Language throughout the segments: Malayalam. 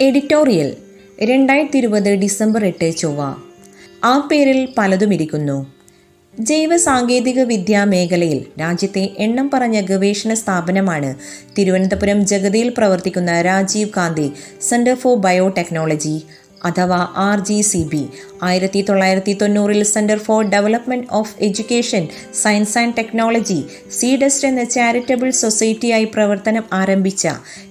എഡിറ്റോറിയൽ രണ്ടായിരത്തി ഇരുപത് ഡിസംബർ എട്ട് ചൊവ്വ. ആ പേരിൽ പലതും ഇരിക്കുന്നു. ജൈവ സാങ്കേതിക വിദ്യാ മേഖലയിൽ രാജ്യത്തെ എണ്ണം പറഞ്ഞ ഗവേഷണ സ്ഥാപനമാണ് തിരുവനന്തപുരം ജഗതിയിൽ പ്രവർത്തിക്കുന്ന Rajiv Gandhi centre for biotechnology അഥവാ ആർ ജി സി ബി. ആയിരത്തി തൊള്ളായിരത്തി തൊണ്ണൂറിൽ centre for development of education science and technology സീഡസ്റ്റ് എന്ന ചാരിറ്റബിൾ സൊസൈറ്റിയായി പ്രവർത്തനം ആരംഭിച്ച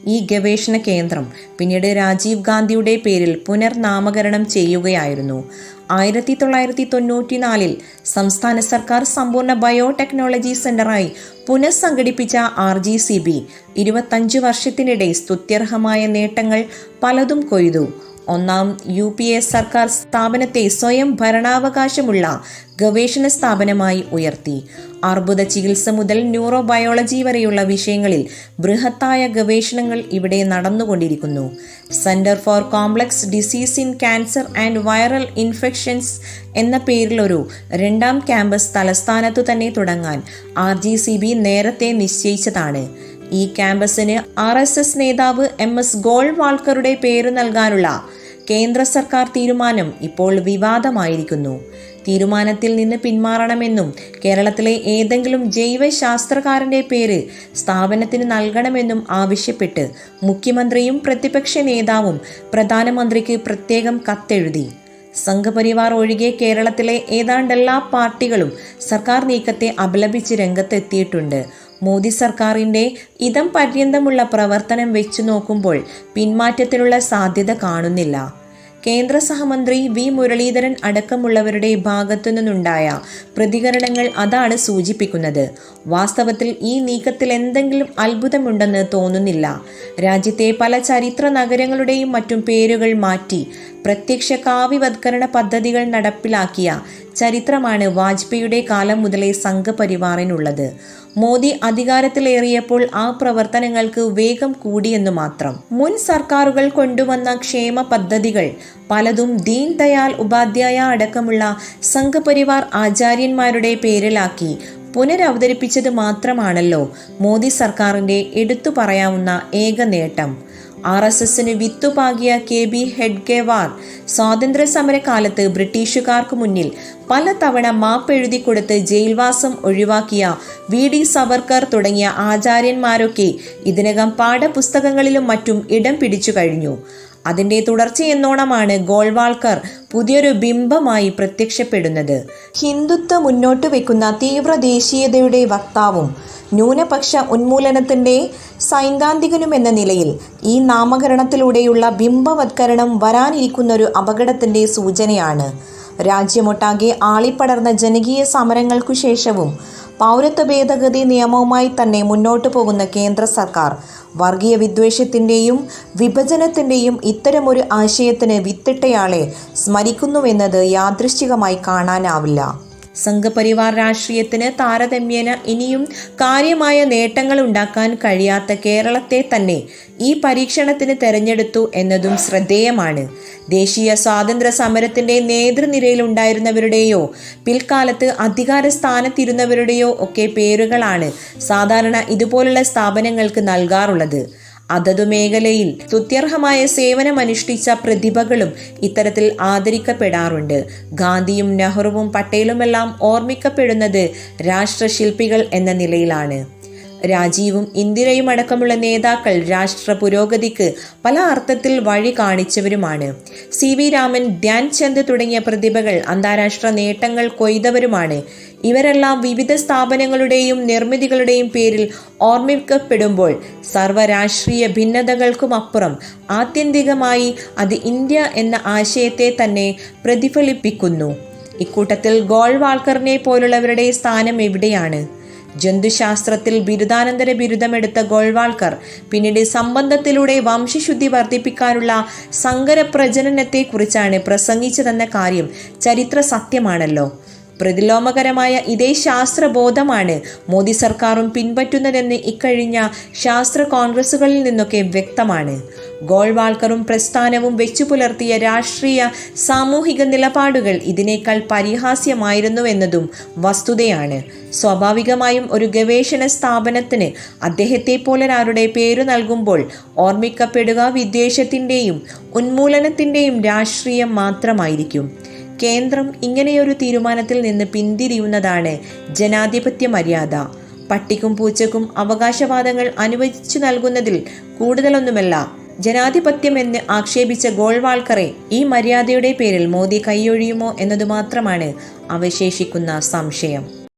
ഈ ഗവേഷണ കേന്ദ്രം പിന്നീട് രാജീവ് ഗാന്ധിയുടെ പേരിൽ പുനർനാമകരണം ചെയ്യുകയായിരുന്നു. ആയിരത്തി തൊള്ളായിരത്തി തൊണ്ണൂറ്റിനാലിൽ സംസ്ഥാന സർക്കാർ സമ്പൂർണ ബയോടെക്നോളജി സെന്ററായി പുനഃസംഘടിപ്പിച്ച ആർ ജി സി ബി ഇരുപത്തഞ്ച് വർഷത്തിനിടെ സ്തുത്യർഹമായ നേട്ടങ്ങൾ പലതും കൊയ്തു. ഒന്നാം യു പി എ സർക്കാർ സ്ഥാപനത്തെ സ്വയം ഭരണാവകാശമുള്ള ഗവേഷണ സ്ഥാപനമായി ഉയർത്തി. അർബുദ ചികിത്സ മുതൽ ന്യൂറോ ബയോളജി വരെയുള്ള വിഷയങ്ങളിൽ ബൃഹത്തായ ഗവേഷണങ്ങൾ ഇവിടെ നടന്നുകൊണ്ടിരിക്കുന്നു. Centre for complex disease in cancer and viral infections എന്ന പേരിലൊരു രണ്ടാം ക്യാമ്പസ് തലസ്ഥാനത്തു തന്നെ തുടങ്ങാൻ ആർ നേരത്തെ നിശ്ചയിച്ചതാണ്. ഈ ക്യാമ്പസിന് ആർ എസ് എസ് നേതാവ് എം എസ് ഗോൾവാൾക്കറുടെ പേര് നൽകാനുള്ള കേന്ദ്ര സർക്കാർ തീരുമാനം ഇപ്പോൾ വിവാദമായിരിക്കുന്നു. തീരുമാനത്തിൽ നിന്ന് പിന്മാറണമെന്നും കേരളത്തിലെ ഏതെങ്കിലും ജൈവ ശാസ്ത്രകാരന്റെ പേര് സ്ഥാപനത്തിന് നൽകണമെന്നും ആവശ്യപ്പെട്ട് മുഖ്യമന്ത്രിയും പ്രതിപക്ഷ നേതാവും പ്രധാനമന്ത്രിക്ക് പ്രത്യേകം കത്തെഴുതി. സംഘപരിവാർ ഒഴികെ കേരളത്തിലെ ഏതാണ്ടെല്ലാ പാർട്ടികളും സർക്കാർ നീക്കത്തെ അപലപിച്ച് രംഗത്തെത്തിയിട്ടുണ്ട്. മോദി സർക്കാരിന്റെ ഇതം പര്യന്തമുള്ള പ്രവർത്തനം വെച്ചു നോക്കുമ്പോൾ പിന്മാറ്റത്തിനുള്ള സാധ്യത കാണുന്നില്ല. കേന്ദ്ര സഹമന്ത്രി വി മുരളീധരൻ അടക്കമുള്ളവരുടെ ഭാഗത്തു നിന്നുണ്ടായ പ്രതികരണങ്ങൾ അതാണ് സൂചിപ്പിക്കുന്നത്. വാസ്തവത്തിൽ ഈ നീക്കത്തിൽ എന്തെങ്കിലും അത്ഭുതമുണ്ടെന്ന് തോന്നുന്നില്ല. രാജ്യത്തെ പല ചരിത്ര നഗരങ്ങളുടെയും മറ്റും പേരുകൾ മാറ്റി പ്രത്യക്ഷ കാവ്യവത്കരണ പദ്ധതികൾ നടപ്പിലാക്കിയ ചരിത്രമാണ് വാജ്പേയിയുടെ കാലം മുതലേ സംഘപരിവാറിനുള്ളത്. മോദി അധികാരത്തിലേറിയപ്പോൾ ആ പ്രവർത്തനങ്ങൾക്ക് വേഗം കൂടിയെന്നു മാത്രം. മുൻ സർക്കാരുകൾ കൊണ്ടുവന്ന ക്ഷേമ പദ്ധതികൾ പലതും ദീൻ ദയാൽ ഉപാധ്യായ അടക്കമുള്ള സംഘപരിവാർ ആചാര്യന്മാരുടെ പേരിലാക്കി പുനരവതരിപ്പിച്ചത് മാത്രമാണല്ലോ മോദി സർക്കാരിന്റെ എടുത്തു പറയാവുന്ന ഏക നേട്ടം. ആർ എസ് എസിന് വിത്തുപാകിയ കെ ബി ഹെഡ്ഗേവാർ. സ്വാതന്ത്ര്യ സമരകാലത്ത് ബ്രിട്ടീഷുകാർക്ക് മുന്നിൽ പലതവണ മാപ്പെഴുതി കൊടുത്ത് ജയിൽവാസം ഒഴിവാക്കിയ വി ഡി സവർക്കർ തുടങ്ങിയ ആചാര്യന്മാരൊക്കെ ഇതിനകം പാഠപുസ്തകങ്ങളിലും മറ്റും ഇടം പിടിച്ചു കഴിഞ്ഞു. അതിന്റെ തുടർച്ചയെന്നോണമാണ് ഗോൾവാൾക്കർ പുതിയൊരു ബിംബമായി പ്രത്യക്ഷപ്പെടുന്നത്. ഹിന്ദുത്വ മുന്നോട്ട് വെക്കുന്ന തീവ്ര ദേശീയതയുടെ വക്താവും ന്യൂനപക്ഷ ഉന്മൂലനത്തിന്റെ സൈദ്ധാന്തികനുമെന്ന നിലയിൽ ഈ നാമകരണത്തിലൂടെയുള്ള ബിംബവത്കരണം വരാനിരിക്കുന്നൊരു അപകടത്തിന്റെ സൂചനയാണ്. രാജ്യമൊട്ടാകെ ആളിപ്പടർന്ന ജനകീയ സമരങ്ങൾക്കു ശേഷവും പൗരത്വ ഭേദഗതി നിയമവുമായി തന്നെ മുന്നോട്ടു പോകുന്ന കേന്ദ്ര സർക്കാർ വർഗീയ വിദ്വേഷത്തിന്റെയും വിഭജനത്തിന്റെയും ഇത്തരമൊരു ആശയത്തിന് വിത്തിട്ടയാളെ സ്മരിക്കുന്നുവെന്നത് യാദൃശ്ചികമായി കാണാനാവില്ല. സംഘപരിവാർ രാഷ്ട്രീയത്തിന് താരതമ്യേന ഇനിയും കാര്യമായ നേട്ടങ്ങൾ ഉണ്ടാക്കാൻ കഴിയാത്ത കേരളത്തെ തന്നെ ഈ പരീക്ഷണത്തിന് തെരഞ്ഞെടുത്തു എന്നതും ശ്രദ്ധേയമാണ്. ദേശീയ സ്വാതന്ത്ര്യ സമരത്തിന്റെ നേതൃനിരയിലുണ്ടായിരുന്നവരുടെയോ പിൽക്കാലത്ത് അധികാര സ്ഥാനത്തിരുന്നവരുടെയോ ഒക്കെ പേരുകളാണ് സാധാരണ ഇതുപോലുള്ള സ്ഥാപനങ്ങൾക്ക് നൽകാറുള്ളത്. അതതു മേഖലയിൽ സ്തുത്യർഹമായ സേവനമനുഷ്ഠിച്ച പ്രതിഭകളും ഇത്തരത്തിൽ ആദരിക്കപ്പെടാറുണ്ട്. ഗാന്ധിയും നെഹ്റുവും പട്ടേലുമെല്ലാം ഓർമ്മിക്കപ്പെടുന്നത് രാഷ്ട്രശില്പികൾ എന്ന നിലയിലാണ്. രാജീവും ഇന്ദിരയും അടക്കമുള്ള നേതാക്കൾ രാഷ്ട്ര പുരോഗതിക്ക് പല അർത്ഥത്തിൽ വഴി കാണിച്ചവരുമാണ്. സി വി രാമൻ ധ്യാൻ ചന്ദ് തുടങ്ങിയ പ്രതിഭകൾ അന്താരാഷ്ട്ര നേട്ടങ്ങൾ കൊയ്തവരുമാണ്. ഇവരെല്ലാം വിവിധ സ്ഥാപനങ്ങളുടെയും നിർമ്മിതികളുടെയും പേരിൽ ഓർമ്മിക്കപ്പെടുമ്പോൾ സർവരാഷ്ട്രീയ ഭിന്നതകൾക്കുമപ്പുറം ആത്യന്തികമായി അത് ഇന്ത്യ എന്ന ആശയത്തെ തന്നെ പ്രതിഫലിപ്പിക്കുന്നു. ഇക്കൂട്ടത്തിൽ ഗോൾവാൾക്കറിനെ പോലുള്ളവരുടെ സ്ഥാനം എവിടെയാണ്? ജന്തുശാസ്ത്രത്തിൽ ബിരുദാനന്തര ബിരുദമെടുത്ത ഗോൾവാൾക്കർ പിന്നീട് സംബന്ധത്തിലൂടെ വംശശുദ്ധി വർദ്ധിപ്പിക്കാനുള്ള സങ്കര പ്രജനനത്തെക്കുറിച്ചാണ് പ്രസംഗിച്ചതെന്ന കാര്യം ചരിത്ര സത്യമാണല്ലോ പ്രതിലോമകരമായ ഇതേ ശാസ്ത്രബോധമാണ് മോദി സർക്കാരും പിൻപറ്റുന്നതെന്ന് ഇക്കഴിഞ്ഞ ശാസ്ത്ര കോൺഗ്രസുകളിൽ നിന്നൊക്കെ വ്യക്തമാണ്. ഗോൾവാൾക്കറും പ്രസ്ഥാനവും വെച്ചു പുലർത്തിയ രാഷ്ട്രീയ സാമൂഹിക നിലപാടുകൾ ഇതിനേക്കാൾ പരിഹാസ്യമായിരുന്നുവെന്നതും വസ്തുതയാണ്. സ്വാഭാവികമായും ഒരു ഗവേഷണ സ്ഥാപനത്തിന് അദ്ദേഹത്തെ പോലൊരാരുടെ പേരു നൽകുമ്പോൾ ഓർമ്മിക്കപ്പെടുക വിദ്വേഷത്തിന്റെയും ഉന്മൂലനത്തിന്റെയും രാഷ്ട്രീയം മാത്രമായിരിക്കും. കേന്ദ്രം ഇങ്ങനെയൊരു തീരുമാനത്തിൽ നിന്ന് പിന്തിരിയുന്നതാണ് ജനാധിപത്യ മര്യാദ. പട്ടിക്കും പൂച്ചക്കും അവകാശവാദങ്ങൾ അനുവദിച്ചു നൽകുന്നതിൽ കൂടുതലൊന്നുമല്ല. ജനാധിപത്യമെന്ന് ആക്ഷേപിച്ച ഗോൾവാൾക്കറെ ഈ മര്യാദയുടെ പേരിൽ മോദി കൈയൊഴിയുമോ എന്നതു മാത്രമാണ് അവശേഷിക്കുന്ന സംശയം.